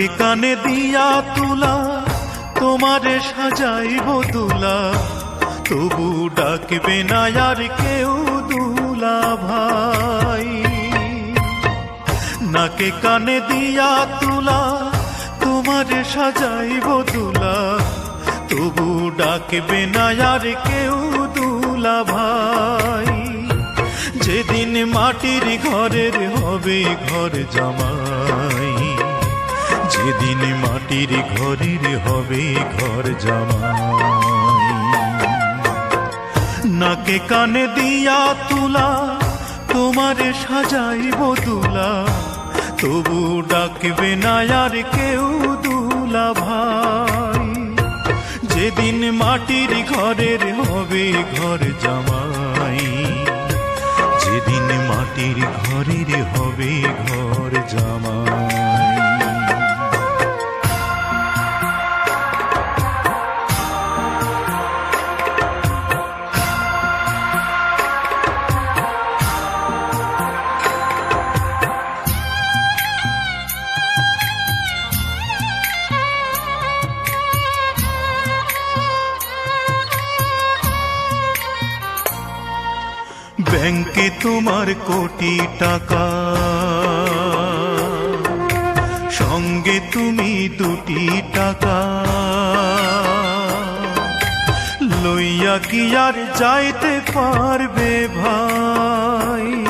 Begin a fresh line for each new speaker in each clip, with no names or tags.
নাকে কানে দিয়া তুলা, তোমারে সাজাইব দুলা। তবু ডাকবে না আর কেউ দুলা ভাই। নাকে কানে দিয়া তুলা, তোমারে সাজাইব দুলা। তবু ডাকবে না আর কেউ দুলা ভাই। যেদিন মাটির ঘরের হবে ঘর জামাই। যেদিন মাটির ঘরের হবে ঘর জামাই। নাকে কানে দিয়া তুলা, তোমারে সাজাইব দুলা। তবু ডাকবে না আর কেউ দুলা ভাই। যেদিন মাটির ঘরের হবে ঘর জামাই, যেদিন মাটির ঘরের হবে ঘর জামাই। ব্যাংকে তোমার কোটি টাকা। সঙ্গে তুমি দুটি টাকা। লইয়া কি আর যাইতে পারবে ভাই?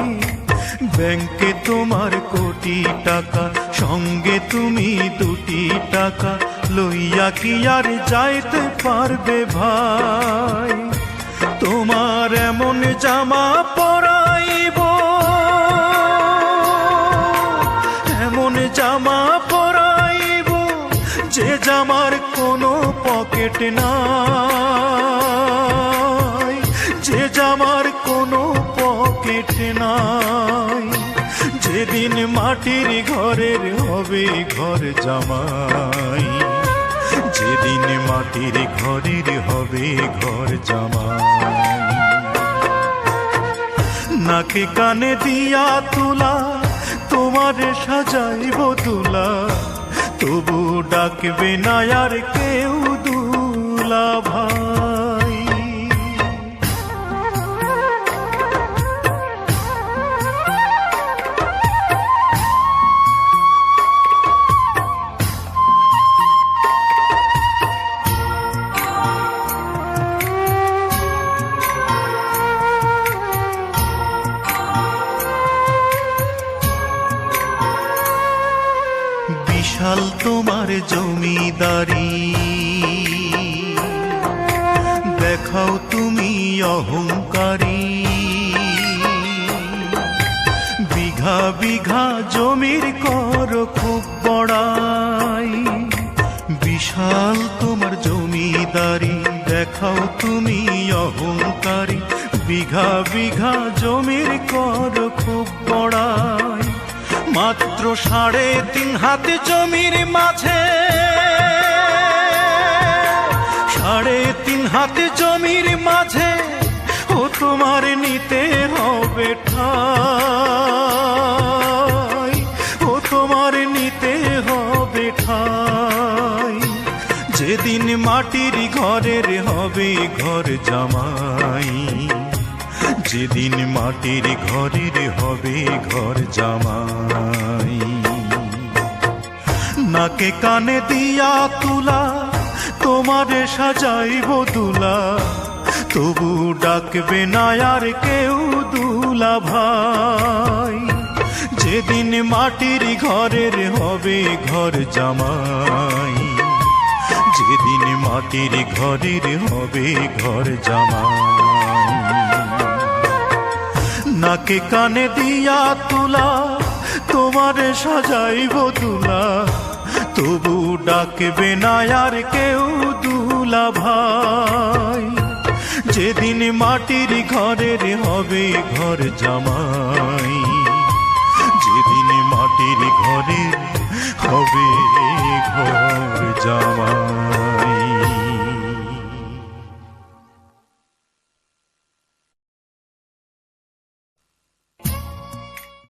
ব্যাংকে তোমার কোটি টাকা, সঙ্গে তুমি দুটি টাকা। লইয়া কি আর যাইতে পারবে ভাই? তোমার এমন জামা পরাইব। এমন জামা পরাইব যে জামার কোনো পকেট নাই। যে জামার কোনো পকেট নাই। যেদিন মাটির ঘরের হবে ঘর জামাই। মাটির ঘরের হবে ঘর জামা। নাকি কানে দিয়া তুলা, তোমার সাজাইব তুলা তবু ডাকবে না আর কেউ দুলা ভাই। বিশাল তোমার জমিদারি। দেখাও তুমি অহংকারী। বিঘা বিঘা জমির কর খুব বড়াই। বিশাল তোমার জমিদারি, দেখাও তুমি অহংকারী। বিঘা বিঘা জমির কর খুব বড়াই। মাত্র সাড়ে তিন হাত জমির মাঝে। সাড়ে তিন হাত জমির মাঝে ও তোমার নিতে হবে ঠাই। ও তোমার নিতে হবে ঠাই। যেদিন মাটির ঘরের হবে ঘর জামাই। যেদিন মাটির ঘরের হবে ঘর জামাই। নাকে কানে দিয়া তুলা, তোমারে সাজাইব দুলা। তবু ডাকবে না আর কেউ দুলা ভাই। যেদিন মাটির ঘরের হবে ঘর জামাই। যেদিন মাটির ঘরের হবে ঘর জামাই। নাকে কানে দিয়া তুলা, তোমারে সাজাইব তুলা তবু ডাকবে না আর কেউ দুলা ভাই। যেদিন মাটির ঘরের হবে ঘর জামাই, যেদিন মাটির ঘরের হবে ঘর জামাই।